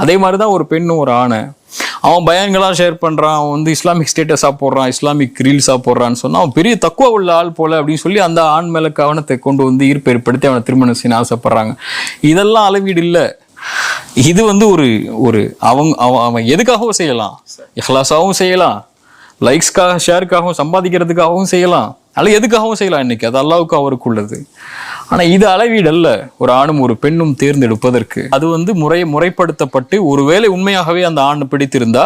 அதே மாதிரி தான் ஒரு பெண்ணும் ஒரு ஆணை. அவன் பயன்களாக ஷேர் பண்ணுறான் அவன் வந்து இஸ்லாமிக் ஸ்டேட்டஸாக போடுறான் இஸ்லாமிக் ரீல்ஸாக போடுறான்னு சொன்னால் அவன் பெரிய தக்குவ உள்ள ஆள் போல அப்படின்னு சொல்லி அந்த ஆண் மேலே கவனத்தை கொண்டு வந்து ஈர்ப்பு ஏற்படுத்தி அவனை திருமணம் செய்ய ஆசைப்படுறாங்க. இதெல்லாம் அளவீடு இல்லை. இது வந்து ஒரு ஒரு அவங்க அவன் அவன் எதுக்காகவும் செய்யலாம். இஹ்லாஸாகவும் செய்யலாம். லைக்ஸ்க்காக ஷேருக்காகவும் சம்பாதிக்கிறதுக்காகவும் செய்யலாம். அதனால் எதுக்காகவும் செய்யலாம் இன்னைக்கு? அது அல்லாவுக்கு அவருக்கு உள்ளது ஆனால் இது அளவீடல்ல. ஒரு ஆணும் ஒரு பெண்ணும் தேர்ந்தெடுப்பதற்கு. அது வந்து முறை முறைப்படுத்தப்பட்டு ஒருவேளை உண்மையாகவே அந்த ஆண் பிடித்திருந்தா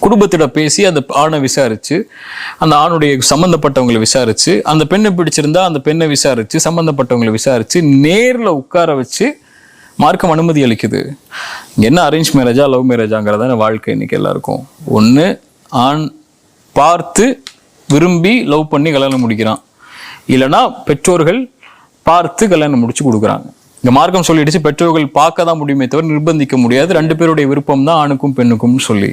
குடும்பத்திடம் பேசி அந்த ஆணை விசாரிச்சு அந்த ஆணுடைய சம்பந்தப்பட்டவங்களை விசாரிச்சு அந்த பெண்ணை பிடிச்சிருந்தா அந்த பெண்ணை விசாரிச்சு சம்பந்தப்பட்டவங்களை விசாரிச்சு நேரில் உட்கார வச்சு மார்க்கம் அனுமதி அளிக்குது. என்ன அரேஞ்ச் மேரேஜா லவ் மேரேஜாங்கிறதான வாழ்க்கை இன்னைக்கு எல்லாருக்கும். ஒன்று ஆண் பார்த்து விரும்பி லவ் பண்ணி கல்யாணம் முடிக்கிறான். இல்லைன்னா பெற்றோர்கள் பார்த்து கல்யாணம் முடிச்சு கொடுக்குறாங்க. இங்க மார்க்கம் சொல்லிடுச்சு பெற்றோர்கள் பார்க்க தான் முடியுமே தவிர நிர்பந்திக்க முடியாது. ரெண்டு பேருடைய விருப்பம் தான் ஆணுக்கும் பெண்ணுக்கும்னு சொல்லி.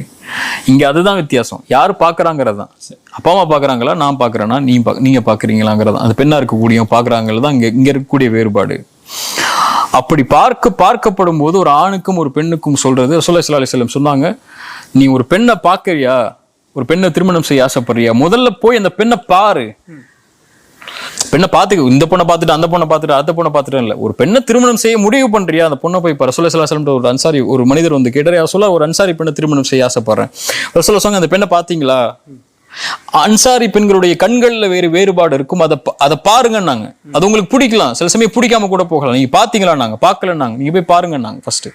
இங்க அதுதான் வித்தியாசம். யார் பார்க்கறாங்கிறது தான். அப்பா அம்மா பார்க்கறாங்களா? நான் பார்க்கறேன்னா நீ பா நீங்க பார்க்கறீங்களாங்கிறது அந்த பெண்ணா இருக்கக்கூடிய பார்க்கறாங்கிறது தான் இங்க இங்க இருக்கக்கூடிய வேறுபாடு. அப்படி பார்க்க பார்க்கப்படும் போது ஒரு ஆணுக்கும் ஒரு பெண்ணுக்கும் சொல்றது ரசூலுல்லாஹி ஸல்லல்லாஹு அலைஹி சொன்னாங்க நீ ஒரு பெண்ணை பார்க்கறியா? ஒரு பெண்ணை திருமணம் செய்ய ஆசைப்படுறியா? முதல்ல போய் அந்த பெண்ணை பாரு. பெண்ணை பார்த்துக்க இந்த பொண்ணை பார்த்துட்டு அந்த பொண்ணை பார்த்துட்டு அந்த பொண்ணை பார்த்துட்டு இல்லை. ஒரு பெண்ணை திருமணம் செய்ய முடிவு பண்றியா? அந்த பொண்ணை போய் இப்போ ரசோல சலாசலம்ன்ற ஒரு அன்சாரி ஒரு மனிதர் வந்து கேட்டார் சொல்ல ஒரு அன்சாரி பெண்ணை திருமணம் செய்ய ஆசைப்படுறேன். ரசோல சொன்னாங்க அந்த பெண்ணை பார்த்தீங்களா? அன்சாரி பெண்களுடைய கண்களில் வேறு வேறுபாடு இருக்கும். அதை பா- அதை பாருங்கன்னாங்க. அது உங்களுக்கு பிடிக்கலாம். சில சமயம் பிடிக்காம கூட போகலாம். நீங்க பாத்தீங்களா நாங்க பார்க்கலன்னாங்க. நீங்க போய் பாருங்கன்னாங்க ஃபர்ஸ்ட்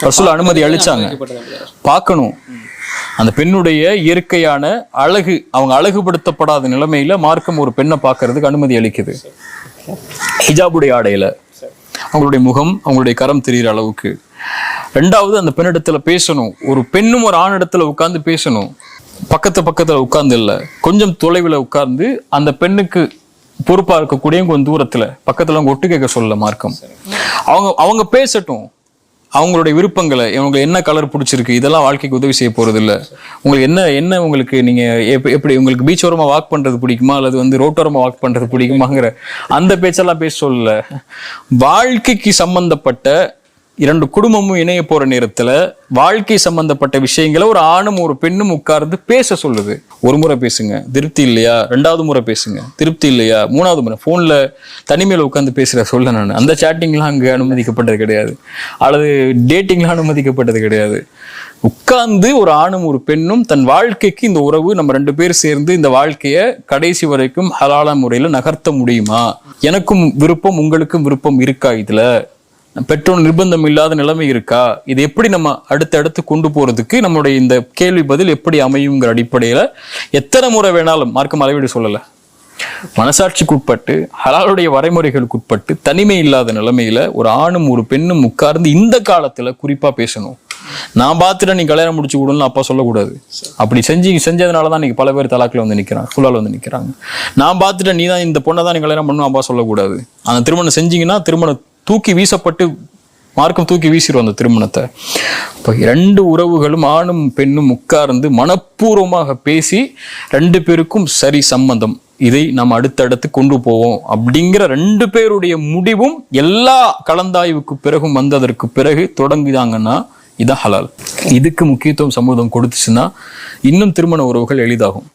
ரசூல் அனுமதி அளிச்சாங்க. பார்க்கணும். அந்த பெண்ணுடைய இயற்கையான அழகு அவங்க அழகுபடுத்தப்படாத நிலைமையில மார்க்கம் ஒரு பெண்ணை பார்க்கறதுக்கு அனுமதி அளிக்குது. ஹிஜாபுடைய ஆடையில. அவங்களுடைய முகம் அவங்களுடைய கரம் தெரியுற அளவுக்கு. ரெண்டாவது அந்த பெண்ணிடத்துல பேசணும். ஒரு பெண்ணும் ஒரு ஆணிடத்துல உட்கார்ந்து பேசணும். பக்கத்து பக்கத்துல உட்கார்ந்து இல்ல. கொஞ்சம் தொலைவில் உட்கார்ந்து அந்த பெண்ணுக்கு பொறுப்பா இருக்கக்கூடிய கொஞ்சம் தூரத்துல. பக்கத்துல அவங்க ஒட்டு கேட்க சொல்ல மார்க்கம். அவங்க அவங்க பேசட்டும். அவங்களுடைய விருப்பங்களை இவங்களுக்கு என்ன கலர் பிடிச்சிருக்கு இதெல்லாம் வாழ்க்கைக்கு உதவி செய்ய போகிறது இல்லை உங்களுக்கு என்ன என்ன உங்களுக்கு நீங்கள் எப்படி எப்படி உங்களுக்கு பீச் ஓரமாக வாக் பண்ணுறது பிடிக்குமா? அல்லது வந்து ரோட்டோரமாக வாக் பண்ணுறது பிடிக்குமாங்கிற அந்த பேச்செல்லாம் பேச சொல்லல. வாழ்க்கைக்கு சம்மந்தப்பட்ட இரண்டு குடும்பமும் இணைய போற நேரத்துல வாழ்க்கை சம்பந்தப்பட்ட விஷயங்களை ஒரு ஆணும் ஒரு பெண்ணும் உட்கார்ந்து பேச சொல்லுது. ஒரு முறை பேசுங்க. திருப்தி இல்லையா? ரெண்டாவது முறை பேசுங்க. திருப்தி இல்லையா? மூணாவது முறை. ஃபோனில் தனிமையில் உட்காந்து பேசுற சொல்ல நான். அந்த சாட்டிங்லாம் அங்கே அனுமதிக்கப்பட்டது கிடையாது. அல்லது டேட்டிங்லாம் அனுமதிக்கப்பட்டது கிடையாது. உட்கார்ந்து ஒரு ஆணும் ஒரு பெண்ணும் தன் வாழ்க்கைக்கு இந்த உறவு நம்ம ரெண்டு பேர் சேர்ந்து இந்த வாழ்க்கையை கடைசி வரைக்கும் ஹலால முறையில் நகர்த்த முடியுமா? எனக்கும் விருப்பம் உங்களுக்கும் விருப்பம் இருக்கா இதுல? பெற்றோர் நிர்பந்தம் இல்லாத நிலைமை இருக்கா? இது எப்படி நம்ம அடுத்தடுத்து கொண்டு போறதுக்கு நம்மளுடைய இந்த கேள்வி பதில் எப்படி அமையுங்கிற அடிப்படையில எத்தனை முறை வேணாலும் மார்க்கம் அளவீடு சொல்லலை. மனசாட்சிக்கு உட்பட்டு ஹலாலுடைய வரைமுறைகளுக்கு உட்பட்டு தனிமை இல்லாத நிலைமையில ஒரு ஆணும் ஒரு பெண்ணும் உட்கார்ந்து இந்த காலத்துல குறிப்பா பேசணும். நான் பார்த்துட்டு நீ கல்யாணம் முடிச்சு விடணும்னு அப்பா சொல்லக்கூடாது. அப்படி செஞ்சு செஞ்சதுனால தான் இன்னைக்கு பல பேர் தலாக்கில் வந்து நிக்கிறாங்க ஃபுல்லால் வந்து நிக்கிறாங்க. நான் பார்த்துட்டு நீ தான் இந்த பொண்ணை தான் நீ கல்யாணம் பண்ணணும் அப்பா சொல்லக்கூடாது. அந்த திருமணம் செஞ்சீங்கன்னா திருமணம் தூக்கி வீசப்பட்டு மார்க்கம் தூக்கி வீசிடும் அந்த திருமணத்தை. இப்போ ரெண்டு உறவுகளும் ஆணும் பெண்ணும் உட்கார்ந்து மனப்பூர்வமாக பேசி ரெண்டு பேருக்கும் சரி சம்மந்தம் இதை நாம் அடுத்தடுத்து கொண்டு போவோம். அப்படிங்கிற ரெண்டு பேருடைய முடிவும் எல்லா கலந்தாய்வுக்கு பிறகும் வந்ததற்கு பிறகு தொடங்குதாங்கன்னா இதான் ஹலால். இதுக்கு முக்கியத்துவம் சமூகம் கொடுத்துச்சுன்னா இன்னும் திருமண உறவுகள் எளிதாகும்.